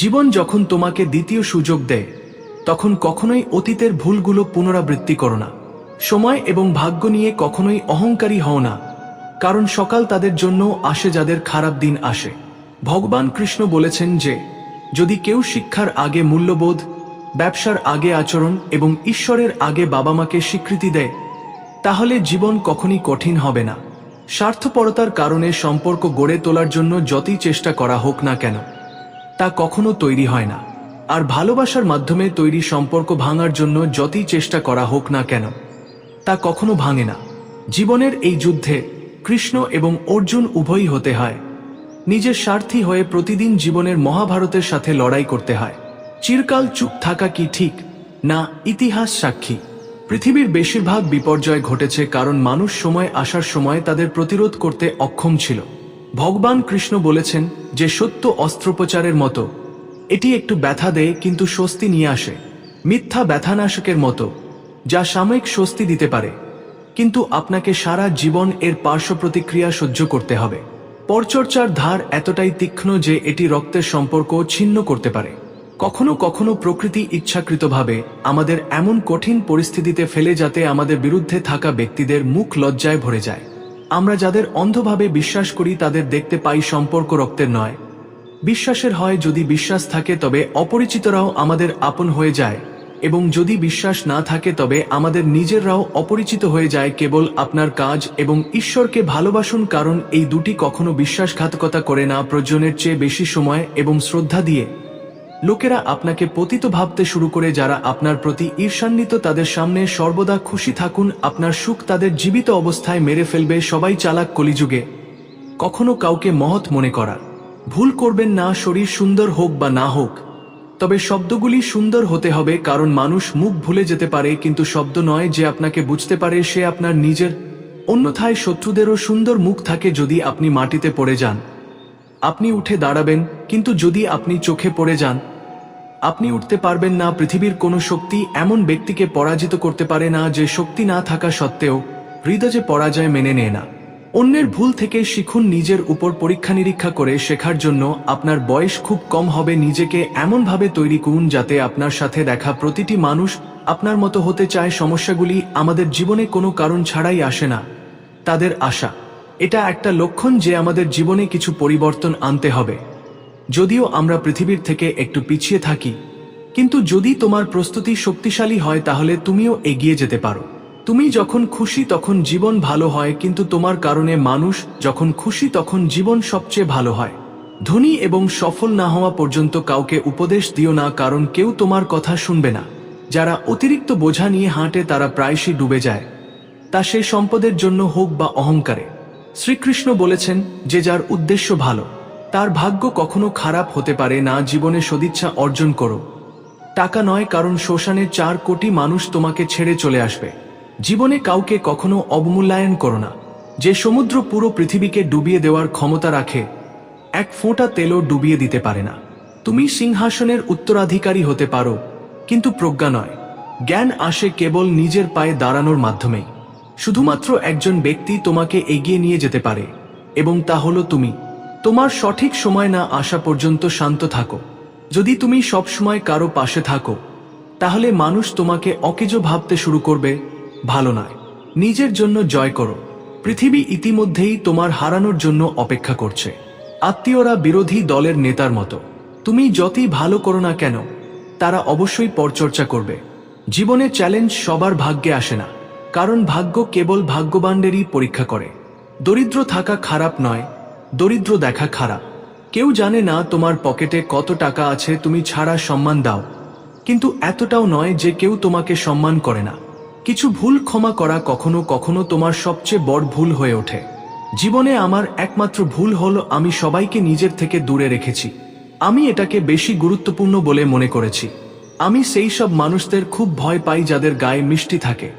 জীবন যখন তোমাকে দ্বিতীয় সুযোগ দেয়, তখন কখনোই অতীতের ভুলগুলো পুনরাবৃত্তি করো না। সময় এবং ভাগ্য নিয়ে কখনোই অহংকারী হও না, কারণ সকাল তাদের জন্য আসে যাদের খারাপ দিন আসে। ভগবান কৃষ্ণ বলেছেন যে, যদি কেউ শিক্ষার আগে মূল্যবোধ, ব্যবসার আগে আচরণ এবং ঈশ্বরের আগে বাবা মাকে স্বীকৃতি দেয়, তাহলে জীবন কখনই কঠিন হবে না। স্বার্থপরতার কারণে সম্পর্ক গড়ে তোলার জন্য যতই চেষ্টা করা হোক না কেন তা কখনো তৈরি হয় না। আর ভালোবাসার মাধ্যমে তৈরি সম্পর্ক ভাঙার জন্য যতই চেষ্টা করা হোক না কেন, তা কখনো ভাঙে না। জীবনের এই যুদ্ধে কৃষ্ণ এবং অর্জুন উভয়ই হতে হয়। নিজের স্বার্থী হয়ে প্রতিদিন জীবনের মহাভারতের সাথে লড়াই করতে হয়। চিরকাল চুপ থাকা কি ঠিক, না ইতিহাস সাক্ষী? পৃথিবীর বেশিরভাগ বিপর্যয় ঘটেছে কারণ মানুষ সময় আসার সময় তাদের প্রতিরোধ করতে অক্ষম ছিল। ভগবান কৃষ্ণ বলেছেন যে সত্য অস্ত্রোপচারের মতো। এটি একটু ব্যথা দেয়, কিন্তু স্বস্তি নিয়ে আসে। মিথ্যা ব্যথানাশকের মতো, যা সাময়িক স্বস্তি দিতে পারে। কিন্তু আপনাকে সারা জীবন এর পার্শ্ব প্রতিক্রিয়া সহ্য করতে হবে। পরচর্চার ধার এতটাই তীক্ষ্ণ যে এটি রক্তের সম্পর্ক ছিন্ন করতে পারে। কখনো কখনো প্রকৃতি ইচ্ছাকৃতভাবে আমাদের এমন কঠিন পরিস্থিতিতে ফেলে যাতে আমাদের বিরুদ্ধে থাকা ব্যক্তিদের মুখ লজ্জায় ভরে যায়। আমরা যাদের অন্ধভাবে বিশ্বাস করি, তাদের দেখতে পাই সম্পর্ক রক্তের নয়। বিশ্বাসের হয় যদি বিশ্বাস থাকে, তবে অপরিচিতরাও আমাদের আপন হয়ে যায়, এবং যদি বিশ্বাস না থাকে, তবে আমাদের নিজেররাও অপরিচিত হয়ে যায় কেবল আপনার কাজ এবং ঈশ্বরকে ভালোবাসুন, কারণ এই দুটি কখনো বিশ্বাসঘাতকতা করে না, প্রয়োজনের চেয়ে বেশি সময় এবং শ্রদ্ধা দিয়ে। লোকেরা আপনাকে পতিত ভাবতে শুরু করে যারা আপনার প্রতি ঈর্ষান্বিত তাদের সামনে সর্বদা খুশি থাকুন, আপনার সুখ তাদের জীবিত অবস্থায় মেরে ফেলবে সবাই চালাক কলিযুগে। কখনো কাউকে মহৎ মনে করা। ভুল করবেন না, শরীর সুন্দর হোক বা না হোক। তবে শব্দগুলি সুন্দর হতে হবে, কারণ মানুষ মুখ ভুলে যেতে পারে, কিন্তু শব্দ নয় যে আপনাকে বুঝতে পারে সে আপনার নিজের। অন্যথায় শত্রুদেরও সুন্দর মুখ থাকে যদি আপনি মাটিতে পড়ে যান। আপনি উঠে দাঁড়াবেন, কিন্তু যদি আপনি চোখে পড়ে যান আপনি উঠতে পারবেন না, পৃথিবীর কোনো শক্তি এমন ব্যক্তিকে পরাজিত করতে পারে না যে শক্তি না থাকা সত্ত্বেও হৃদয়ে পরাজয় মেনে নেয় না। অন্যের ভুল থেকে শিখুন নিজের উপর পরীক্ষা নিরীক্ষা করে শেখার জন্য আপনার বয়স খুব কম হবে, নিজেকে এমনভাবে তৈরি করুন যাতে আপনার সাথে দেখা প্রতিটি মানুষ আপনার মতো হতে চায়। সমস্যাগুলি আমাদের জীবনে কোনো কারণ ছাড়াই আসে না। তাদের আশা, এটা একটা লক্ষণ যে আমাদের জীবনে কিছু পরিবর্তন আনতে হবে। যদিও আমরা পৃথিবীর থেকে একটু পিছিয়ে থাকি, কিন্তু যদি তোমার প্রস্তুতি শক্তিশালী হয় তাহলে তুমিও এগিয়ে যেতে পারো। তুমি যখন খুশি তখন জীবন ভালো হয়, কিন্তু তোমার কারণে মানুষ যখন খুশি তখন জীবন সবচেয়ে ভালো হয়। ধনী এবং সফল না হওয়া পর্যন্ত কাউকে উপদেশ দিও না, কারণ কেউ তোমার কথা শুনবে না। যারা অতিরিক্ত বোঝা নিয়ে হাঁটে তারা প্রায়শই ডুবে যায়। তা সে সম্পদের জন্য হোক বা অহংকারে। শ্রীকৃষ্ণ বলেছেন, যে যার উদ্দেশ্য ভালো তার ভাগ্য কখনো খারাপ হতে পারে না, জীবনে সদিচ্ছা অর্জন করো। টাকা নয়, কারণ শ্মশানের চার কোটি মানুষ তোমাকে ছেড়ে চলে আসবে। জীবনে কাউকে কখনো অবমূল্যায়ন করো না। যে সমুদ্র পুরো পৃথিবীকে ডুবিয়ে দেওয়ার ক্ষমতা রাখে, এক ফোঁটা তেলও ডুবিয়ে দিতে পারে না। তুমি সিংহাসনের উত্তরাধিকারী হতে পারো, কিন্তু প্রজ্ঞা নয়। জ্ঞান আসে কেবল নিজের পায়ে দাঁড়ানোর মাধ্যমেই। শুধুমাত্র একজন ব্যক্তি তোমাকে এগিয়ে নিয়ে যেতে পারে, এবং তা হলো তুমি। তোমার সঠিক সময় না আসা পর্যন্ত শান্ত থাকো। যদি তুমি সবসময় কারও পাশে থাকো, তাহলে মানুষ তোমাকে অকেজো ভাবতে শুরু করবে, ভালো নয়। নিজের জন্য জয় করো। পৃথিবী ইতিমধ্যেই তোমার হারানোর জন্য অপেক্ষা করছে। আত্মীয়রা বিরোধী দলের নেতার মতো। তুমি যতই ভালো করো না কেন, তারা অবশ্যই পরচর্চা করবে। জীবনে চ্যালেঞ্জ সবার ভাগ্যে আসে না, কারণ ভাগ্য কেবল ভাগ্যবানদেরই পরীক্ষা করে। দরিদ্র থাকা খারাপ নয় দরিদ্র দেখা খারাপ। কেউ জানে না তোমার পকেটে কত টাকা আছে, তুমি ছাড়া সম্মান দাও। কিন্তু এতটাও নয় যে কেউ তোমাকে সম্মান করে না। কিছু ভুল ক্ষমা করা কখনো কখনো তোমার সবচেয়ে বড় ভুল হয়ে ওঠে। জীবনে আমার একমাত্র ভুল হল আমি সবাইকে নিজের থেকে দূরে রেখেছি। আমি এটাকে বেশি গুরুত্বপূর্ণ বলে মনে করেছি। আমি সেই সব মানুষদের খুব ভয় পাই যাদের গায়ে মিষ্টি থাকে।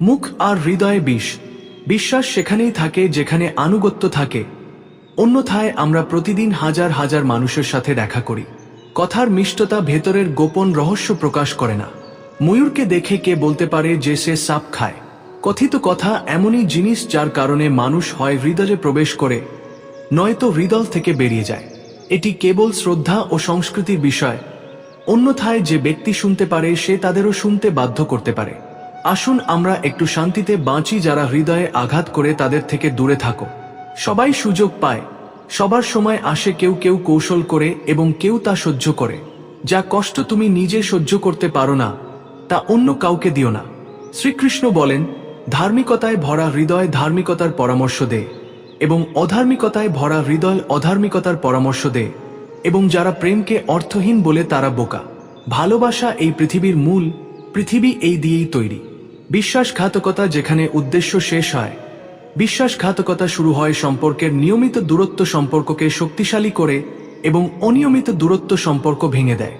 মুখ আর হৃদয়ে বিষ। বিশ্বাস সেখানেই থাকে যেখানে আনুগত্য থাকে। অন্যথায় আমরা প্রতিদিন হাজার হাজার মানুষের সাথে দেখা করি। কথার মিষ্টতা ভেতরের গোপন রহস্য প্রকাশ করে না। ময়ূরকে দেখে কে বলতে পারে যে সে সাপ খায়। কথিত কথা এমনই জিনিস যার কারণে মানুষ হয় হৃদয়ে প্রবেশ করে, নয়তো হৃদয় থেকে বেরিয়ে যায়। এটি কেবল শ্রদ্ধা ও সংস্কৃতির বিষয়। অন্যথায় যে ব্যক্তি শুনতে পারে, সে তাদেরও শুনতে বাধ্য করতে পারে। আসুন আমরা একটু শান্তিতে বাঁচি যারা হৃদয়ে আঘাত করে তাদের থেকে দূরে থাকো। সবাই সুযোগ পায়। সবার সময় আসে কেউ কেউ কৌশল করে এবং কেউ তা সহ্য করে। যা কষ্ট তুমি নিজে সহ্য করতে পারো না, তা অন্য কাউকে দিও না। শ্রীকৃষ্ণ বলেন, ধার্মিকতায় ভরা হৃদয় ধার্মিকতার পরামর্শ দেয় এবং অধার্মিকতায় ভরা হৃদয় অধার্মিকতার পরামর্শ দেয় এবং যারা প্রেমকে অর্থহীন বলে তারা বোকা। ভালোবাসা এই পৃথিবীর মূল, পৃথিবী এই দিয়েই তৈরি। বিশ্বাসঘাতকতা যেখানে উদ্দেশ্য শেষ হয় বিশ্বাসঘাতকতা শুরু হয় সম্পর্কের নিয়মিত দূরত্ব সম্পর্ককে শক্তিশালী করে এবং অনিয়মিত দূরত্ব সম্পর্ক ভেঙে দেয়।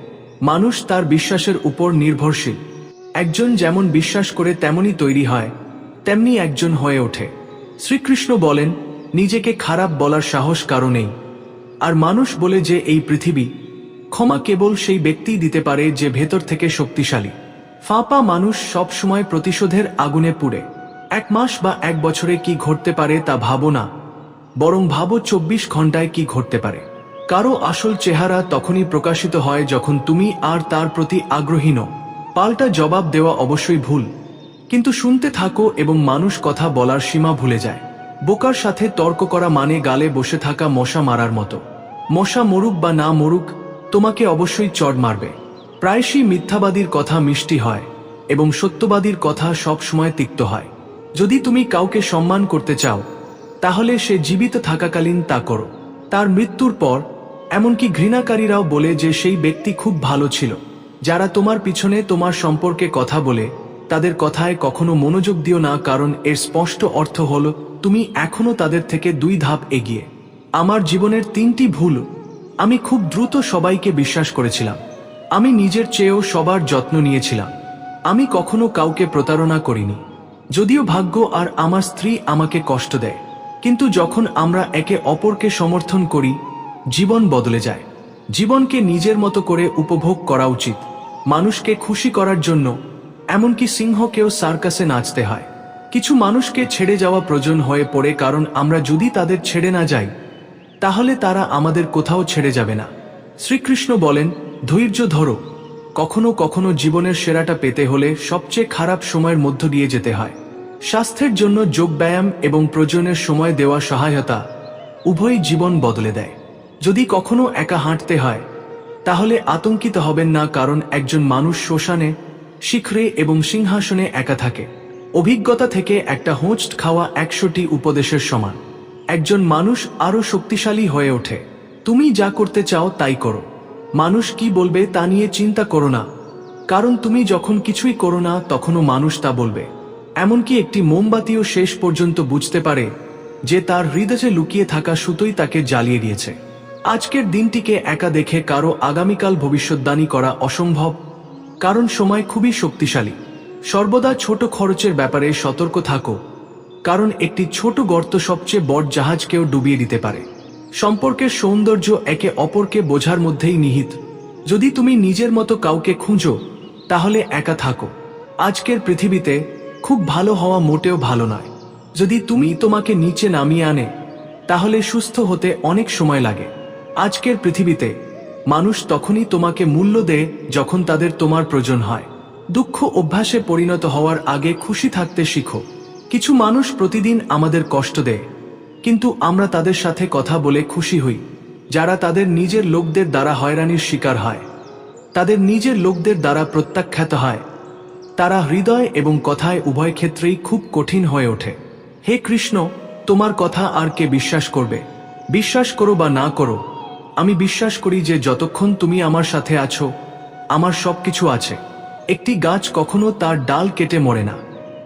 মানুষ তার বিশ্বাসের উপর নির্ভরশীল। একজন যেমন বিশ্বাস করে তেমনই তৈরি হয়, তেমনি একজন হয়ে ওঠে। শ্রীকৃষ্ণ বলেন, নিজেকে খারাপ বলার সাহস কারও নেই। আর মানুষ বলে যে এই পৃথিবী ক্ষমা কেবল সেই ব্যক্তিই দিতে পারে যে ভেতর থেকে শক্তিশালী। ফাঁপা মানুষ সব সময় প্রতিশোধের আগুনে পুড়ে। এক মাস বা এক বছরে কি ঘটতে পারে তা ভাবো না। বরং ভাবো চব্বিশ ঘন্টায় কি ঘটতে পারে। কারও আসল চেহারা তখনই প্রকাশিত হয় যখন তুমি আর তার প্রতি আগ্রহী নও। পাল্টা জবাব দেওয়া অবশ্যই ভুল। কিন্তু শুনতে থাকো এবং মানুষ কথা বলার সীমা ভুলে যায়। বোকার সাথে তর্ক করা মানে গালে বসে থাকা মশা মারার মতো। মশা মরুক বা না মরুক, তোমাকে অবশ্যই চড় মারবে। প্রায়শই মিথ্যাবাদীর কথা মিষ্টি হয় এবং সত্যবাদীর কথা সব সময় তিক্ত হয়। যদি তুমি কাউকে সম্মান করতে চাও, তাহলে সে জীবিত থাকাকালীন তা করো। তার মৃত্যুর পর, এমনকি ঘৃণাকারীরাও বলে যে সেই ব্যক্তি খুব ভালো ছিল। যারা তোমার পিছনে তোমার সম্পর্কে কথা বলে, তাদের কথায় কখনো মনোযোগ দিও না, কারণ এর স্পষ্ট অর্থ হল, তুমি এখনও তাদের থেকে দুই ধাপ এগিয়ে। আমার জীবনের তিনটি ভুল, আমি খুব দ্রুত সবাইকে বিশ্বাস করেছিলাম। আমি নিজের চেয়েও সবার যত্ন নিয়েছিলাম। আমি কখনো কাউকে প্রতারণা করিনি। যদিও ভাগ্য আর আমার স্ত্রী আমাকে কষ্ট দেয়, কিন্তু যখন আমরা একে অপরকে সমর্থন করি, জীবন বদলে যায়। জীবনকে নিজের মতো করে উপভোগ করা উচিত, মানুষকে খুশি করার জন্য, এমনকি সিংহকেও সার্কাসে নাচতে হয়। কিছু মানুষকে ছেড়ে যাওয়া প্রয়োজন হয়ে পড়ে কারণ আমরা যদি তাদের ছেড়ে না যাই, তাহলে তারা আমাদের কোথাও ছেড়ে যাবে না। শ্রীকৃষ্ণ বলেন, ধৈর্য ধরো কখনো কখনো জীবনের সেরাটা পেতে হলে সবচেয়ে খারাপ সময়ের মধ্য দিয়ে যেতে হয়। স্বাস্থ্যের জন্য যোগব্যায়াম এবং প্রয়োজনের সময় দেওয়া সহায়তা উভয়ই জীবন বদলে দেয়। যদি কখনো একা হাঁটতে হয়, তাহলে আতঙ্কিত হবেন না কারণ একজন মানুষ শ্মশানে, শিখরে এবং সিংহাসনে একা থাকে। অভিজ্ঞতা থেকে একটা হোঁচট খাওয়া একশোটি উপদেশের সমান। একজন মানুষ আরও শক্তিশালী হয়ে ওঠে। তুমি যা করতে চাও তাই করো। মানুষ কি বলবে তা নিয়ে চিন্তা করো না। কারণ তুমি যখন কিছুই করো না, তখনও মানুষ তা বলবে। এমনকি একটি মোমবাতিও শেষ পর্যন্ত বুঝতে পারে যে তার হৃদয়ে লুকিয়ে থাকা সুতোই তাকে জ্বালিয়ে দিয়েছে। আজকের দিনটিকে একা দেখে কারও আগামীকাল ভবিষ্যৎবাণী করা অসম্ভব, কারণ সময় খুবই শক্তিশালী। সর্বদা ছোট খরচের ব্যাপারে সতর্ক থাকো, কারণ একটি ছোট গর্ত সবচেয়ে বড় জাহাজকেও ডুবিয়ে দিতে পারে। সম্পর্কের সৌন্দর্য একে অপরকে বোঝার মধ্যেই নিহিত। যদি তুমি নিজের মতো কাউকে খুঁজো, তাহলে একা থাকো। আজকের পৃথিবীতে খুব ভালো হওয়া মোটেও ভালো নয়। যদি তুমি তোমাকে নিচে নামিয়ে আনে, তাহলে সুস্থ হতে অনেক সময় লাগে। আজকের পৃথিবীতে মানুষ তখনই তোমাকে মূল্য দেয় যখন তাদের তোমার প্রয়োজন হয়। দুঃখ অভ্যাসে পরিণত হওয়ার আগে খুশি থাকতে শিখো। কিছু মানুষ প্রতিদিন আমাদের কষ্ট দেয়। কিন্তু আমরা তাদের সাথে কথা বলে খুশি হই, যারা তাদের নিজের লোকদের দ্বারা হয়রানির শিকার হয়। তাদের নিজের লোকদের দ্বারা প্রত্যাখ্যাত হয়। তারা হৃদয় এবং কথায় উভয় ক্ষেত্রেই খুব কঠিন হয়ে ওঠে। হে কৃষ্ণ, তোমার কথা আর কে বিশ্বাস করবে? বিশ্বাস করো বা না করো, আমি বিশ্বাস করি যে যতক্ষণ তুমি আমার সাথে আছো, আমার সবকিছু আছে। একটি গাছ কখনো তার ডাল কেটে মরে না।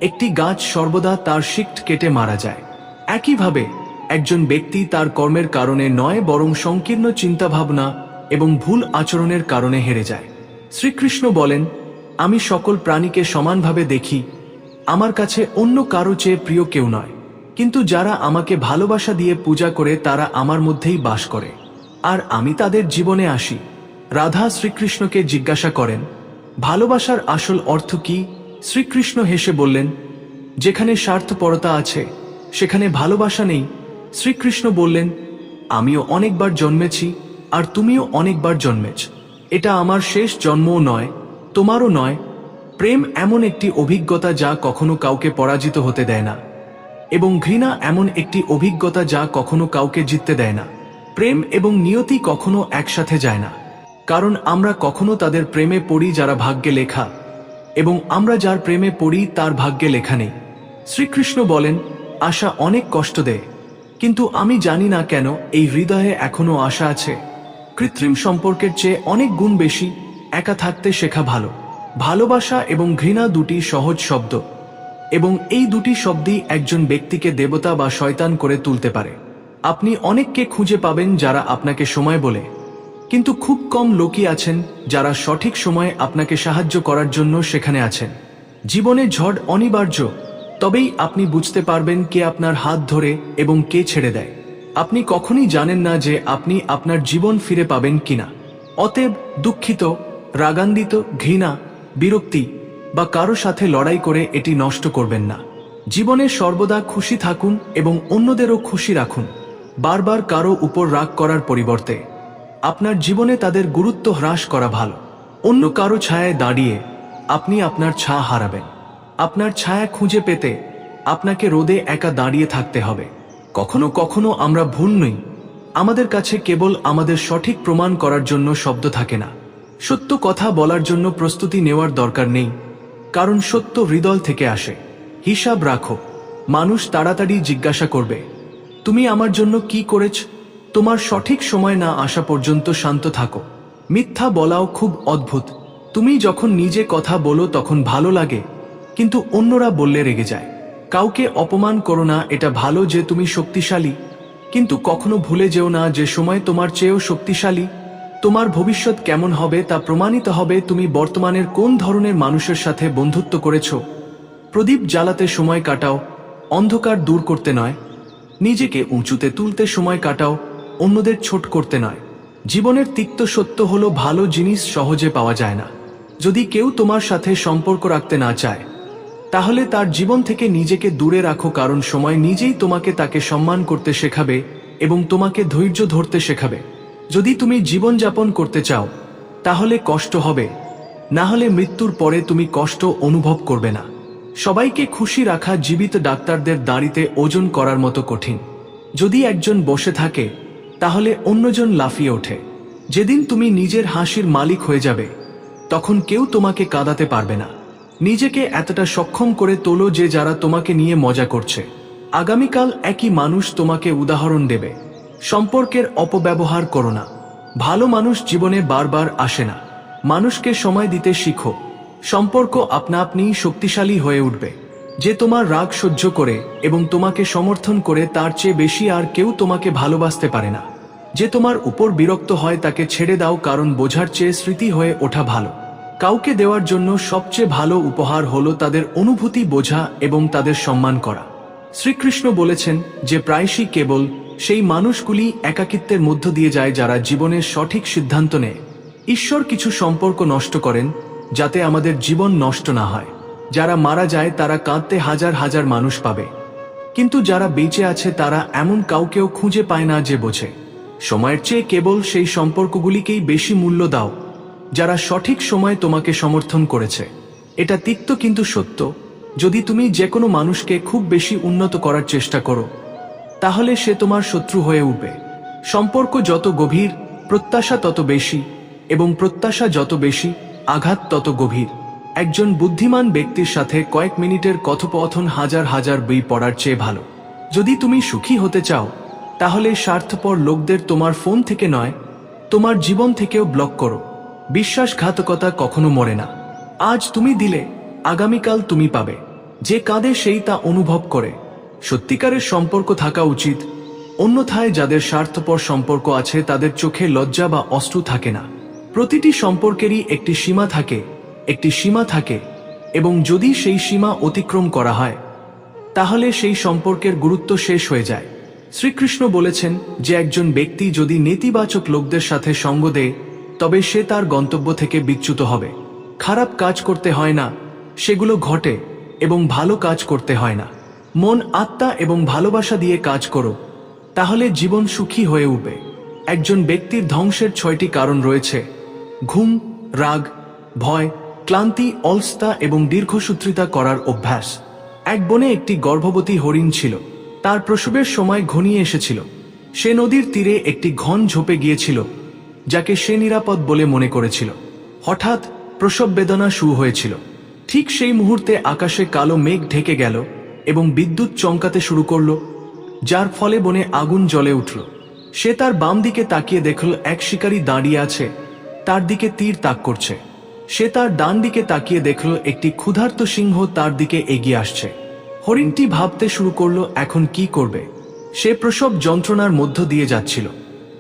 একটি গাছ সর্বদা তার শিক্ট কেটে মারা যায়। একইভাবে একজন ব্যক্তি তার কর্মের কারণে নয়, বরং সংকীর্ণ চিন্তাভাবনা এবং ভুল আচরণের কারণে হেরে যায়। শ্রীকৃষ্ণ বলেন, আমি সকল প্রাণীকে সমানভাবে দেখি, আমার কাছে অন্য কারও চেয়ে প্রিয় কেউ নয়। কিন্তু যারা আমাকে ভালোবাসা দিয়ে পূজা করে, তারা আমার মধ্যেই বাস করে। আর আমি তাদের জীবনে আসি। রাধা শ্রীকৃষ্ণকে জিজ্ঞাসা করেন, ভালোবাসার আসল অর্থ কি? শ্রীকৃষ্ণ হেসে বললেন, যেখানে স্বার্থপরতা আছে, সেখানে ভালোবাসা নেই শ্রীকৃষ্ণ বললেন, আমিও অনেকবার জন্মেছি আর তুমিও অনেকবার জন্মেছ। এটা আমার শেষ জন্মও নয়, তোমারও নয়। প্রেম এমন একটি অভিজ্ঞতা যা কখনো কাউকে পরাজিত হতে দেয় না। এবং ঘৃণা এমন একটি অভিজ্ঞতা যা কখনো কাউকে জিততে দেয় না। প্রেম এবং নিয়তি কখনো একসাথে যায় না। কারণ আমরা কখনো তাদের প্রেমে পড়ি যারা ভাগ্যে লেখা। এবং আমরা যার প্রেমে পড়ি তার ভাগ্যে লেখা নেই। শ্রীকৃষ্ণ বলেন, আশা অনেক কষ্ট দেয়। কিন্তু আমি জানি না কেন এই হৃদয়ে এখনও আশা আছে। কৃত্রিম সম্পর্কের চেয়ে অনেক গুণ বেশি একা থাকতে শেখা ভালো। ভালোবাসা এবং ঘৃণা দুটি সহজ শব্দ। এবং এই দুটি শব্দই একজন ব্যক্তিকে দেবতা বা শয়তান করে তুলতে পারে। আপনি অনেককে খুঁজে পাবেন যারা আপনাকে সময় বলে। কিন্তু খুব কম লোকই আছেন যারা সঠিক সময়ে আপনাকে সাহায্য করার জন্য সেখানে আছেন। জীবনে ঝড় অনিবার্য তবেই আপনি বুঝতে পারবেন কে আপনার হাত ধরে এবং কে ছেড়ে দেয়। আপনি কখনই জানেন না যে আপনি আপনার জীবন ফিরে পাবেন কিনা। অতএব দুঃখিত, রাগান্বিত, ঘৃণা, বিরক্তি বা কারও সাথে লড়াই করে এটি নষ্ট করবেন না। জীবনে সর্বদা খুশি থাকুন এবং অন্যদেরও খুশি রাখুন। বারবার কারও উপর রাগ করার পরিবর্তে। আপনার জীবনে তাদের গুরুত্ব হ্রাস করা ভালো। অন্য কারও ছায়ায় দাঁড়িয়ে আপনি আপনার ছা হারাবেন। আপনার ছায়া খুঁজে পেতে আপনাকে রোদে একা দাঁড়িয়ে থাকতে হবে। কখনো কখনো আমরা ভুল নই। আমাদের কাছে কেবল আমাদের সঠিক প্রমাণ করার জন্য শব্দ থাকে না। সত্য কথা বলার জন্য প্রস্তুতি নেওয়ার দরকার নেই। কারণ সত্য হৃদয় থেকে আসে। হিসাব রাখো। মানুষ তাড়াতাড়ি জিজ্ঞাসা করবে, তুমি আমার জন্য কি করেছ? তোমার সঠিক সময় না আসা পর্যন্ত শান্ত থাকো। মিথ্যা বলাও খুব অদ্ভুত। তুমি যখন নিজে কথা বলো তখন ভালো লাগে। কিন্তু অন্যরা বললে রেগে যায়, কাউকে অপমান করো না, এটা ভালো যে তুমি শক্তিশালী। কিন্তু কখনো ভুলে যেও না যে সময় তোমার চেয়েও শক্তিশালী। তোমার ভবিষ্যৎ কেমন হবে তা প্রমাণিত হবে তুমি বর্তমানের কোন ধরনের মানুষের সাথে বন্ধুত্ব করেছ। প্রদীপ জ্বালাতে সময় কাটাও, অন্ধকার দূর করতে নয়। নিজেকে উঁচুতে তুলতে সময় কাটাও, অন্যদের ছোট করতে নয়। জীবনের তিক্ত সত্য হলো ভালো জিনিস সহজে পাওয়া যায় না। যদি কেউ তোমার সাথে সম্পর্ক রাখতে না চায় তাহলে তার জীবন থেকে নিজেকে দূরে রাখো, কারণ সময় নিজেই তোমাকে তাকে সম্মান করতে শেখাবে এবং তোমাকে ধৈর্য ধরতে শেখাবে। যদি তুমি জীবন যাপন করতে চাও, তাহলে কষ্ট হবে। না হলে মৃত্যুর পরে তুমি কষ্ট অনুভব করবে না। সবাইকে খুশি রাখা জীবিত ডাক্তারদের দাঁড়িতে ওজন করার মতো কঠিন। যদি একজন বসে থাকে, তাহলে অন্যজন লাফিয়ে ওঠে। যেদিন তুমি নিজের হাসির মালিক হয়ে যাবে, তখন কেউ তোমাকে কাঁদাতে পারবে না। নিজেকে এতটা সক্ষম করে তোলো যে যারা তোমাকে নিয়ে মজা করছে। আগামীকাল একই মানুষ তোমাকে উদাহরণ দেবে। সম্পর্কের অপব্যবহার করো না। ভালো মানুষ জীবনে বারবার আসে না। মানুষকে সময় দিতে শিখো। সম্পর্ক আপনা আপনিই শক্তিশালী হয়ে উঠবে। যে তোমার রাগ সহ্য করে এবং তোমাকে সমর্থন করে তার চেয়ে বেশি আর কেউ তোমাকে ভালোবাসতে পারে না। যে তোমার উপর বিরক্ত হয় তাকে ছেড়ে দাও কারণ বোঝার চেয়ে স্মৃতি হয়ে ওঠা ভালো। কাউকে দেওয়ার জন্য সবচেয়ে ভালো উপহার হল তাদের অনুভূতি বোঝা এবং তাদের সম্মান করা। শ্রীকৃষ্ণ বলেছেন যে প্রায়শই কেবল সেই মানুষগুলি একাকিত্বের মধ্য দিয়ে যায় যারা জীবনের সঠিক সিদ্ধান্ত নেয়। ঈশ্বর কিছু সম্পর্ক নষ্ট করেন যাতে আমাদের জীবন নষ্ট না হয়। যারা মারা যায় তারা কাঁদতে হাজার হাজার মানুষ পাবে। কিন্তু যারা বেঁচে আছে তারা এমন কাউকেও খুঁজে পায় না যে বোঝে। সময়ের চেয়ে কেবল সেই সম্পর্কগুলিকেই বেশি মূল্য দাও। যারা সঠিক সময় তোমাকে সমর্থন করেছে। এটা তিক্ত কিন্তু সত্য। যদি তুমি যে কোনো মানুষকে খুব বেশি উন্নত করার চেষ্টা করো, তাহলে সে তোমার শত্রু হয়ে উঠবে। সম্পর্ক যত গভীর, প্রত্যাশা তত বেশি এবং প্রত্যাশা যত বেশি, আঘাত তত গভীর। একজন বুদ্ধিমান ব্যক্তির সাথে কয়েক মিনিটের কথোপকথন হাজার হাজার বই পড়ার চেয়ে ভালো। যদি তুমি সুখী হতে চাও, তাহলে স্বার্থপর লোকদের তোমার ফোন থেকে নয়, তোমার জীবন থেকেও ব্লক করো। বিশ্বাসঘাতকতা কখনো মরে না। আজ তুমি দিলে, আগামীকাল তুমি পাবে। যে কাঁদে সেই তা অনুভব করে। সত্যিকারের সম্পর্ক থাকা উচিত। অন্যথায় যাদের স্বার্থপর সম্পর্ক আছে, তাদের চোখে লজ্জা বা অস্ত্র থাকে না। প্রতিটি সম্পর্কেরই একটি সীমা থাকে, একটি সীমা থাকে, এবং যদি সেই সীমা অতিক্রম করা হয়, তাহলে সেই সম্পর্কের গুরুত্ব শেষ হয়ে যায়। শ্রীকৃষ্ণ বলেছেন যে একজন ব্যক্তি যদি নেতিবাচক লোকদের সাথে সঙ্গ দেয় তবে সে তার গন্তব্য থেকে বিচ্যুত হবে। খারাপ কাজ করতে হয় না, সেগুলো ঘটে এবং ভালো কাজ করতে হয় না। মন আত্মা এবং ভালোবাসা দিয়ে কাজ করো, তাহলে জীবন সুখী হয়ে উঠবে। একজন ব্যক্তির ধ্বংসের ছয়টি কারণ রয়েছে। ঘুম, রাগ, ভয়, ক্লান্তি, অলস্তা এবং দীর্ঘসূত্রিতা করার অভ্যাস। এক বনে একটি গর্ভবতী হরিণ ছিল, তার প্রসবের সময় ঘনিয়ে এসেছিল। সে নদীর তীরে একটি ঘন ঝোপে গিয়েছিল। যাকে সে নিরাপদ বলে মনে করেছিল। হঠাৎ প্রসব বেদনা শুরু হয়েছিল। ঠিক সেই মুহূর্তে আকাশে কালো মেঘ ঢেকে গেল এবং বিদ্যুৎ চমকাতে শুরু করল, যার ফলে বনে আগুন জ্বলে উঠল। সে তার বাম দিকে তাকিয়ে দেখল, এক শিকারী দাঁড়িয়ে আছে, তার দিকে তীর তাক করছে। সে তার ডান দিকে তাকিয়ে দেখল, একটি ক্ষুধার্ত সিংহ তার দিকে এগিয়ে আসছে। হরিণটি ভাবতে শুরু করল, এখন কি করবে? সে প্রসব যন্ত্রণার মধ্য দিয়ে যাচ্ছিল।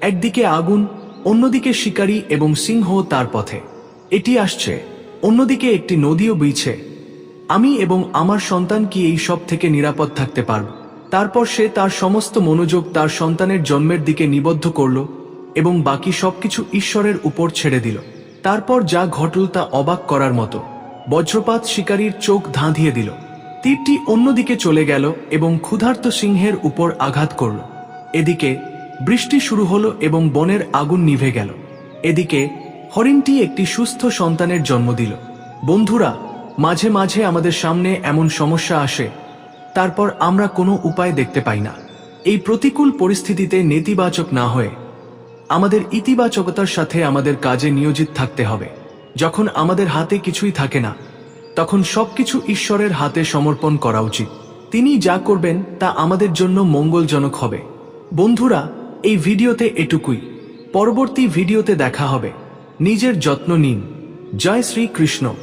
একদিকে আগুন অন্যদিকে শিকারী এবং সিংহ তার পথে। এটি আসছে। অন্যদিকে একটি নদীও বইছে। আমি এবং আমার সন্তান কি এই সব থেকে নিরাপদ থাকতে পারব? তারপর সে তার সমস্ত মনোযোগ তার সন্তানের জন্মের দিকে নিবদ্ধ করল এবং বাকি সবকিছু ঈশ্বরের উপর ছেড়ে দিল। তারপর যা ঘটল তা অবাক করার মতো। বজ্রপাত শিকারীর চোখ ধাঁধিয়ে দিল। তীরটি অন্যদিকে চলে গেল এবং ক্ষুধার্ত সিংহের উপর আঘাত করল। এদিকে বৃষ্টি শুরু হলো এবং বনের আগুন নিভে গেল। এদিকে, হরিণটি একটি সুস্থ সন্তানের জন্ম দিল। বন্ধুরা, মাঝে মাঝে আমাদের সামনে এমন সমস্যা আসে, তারপর আমরা কোনো উপায় দেখতে পাই না। এই প্রতিকূল পরিস্থিতিতে নেতিবাচক না হয়ে, আমাদের ইতিবাচকতার সাথে আমাদের কাজে নিয়োজিত থাকতে হবে। যখন আমাদের হাতে কিছুই থাকে না, তখন সবকিছু ঈশ্বরের হাতে সমর্পণ করা উচিত। তিনি যা করবেন তা আমাদের জন্য মঙ্গলজনক হবে। বন্ধুরা এই ভিডিওতে এটুকুই। পরবর্তী ভিডিওতে দেখা হবে। নিজের যত্ন নিন। জয় শ্রী কৃষ্ণ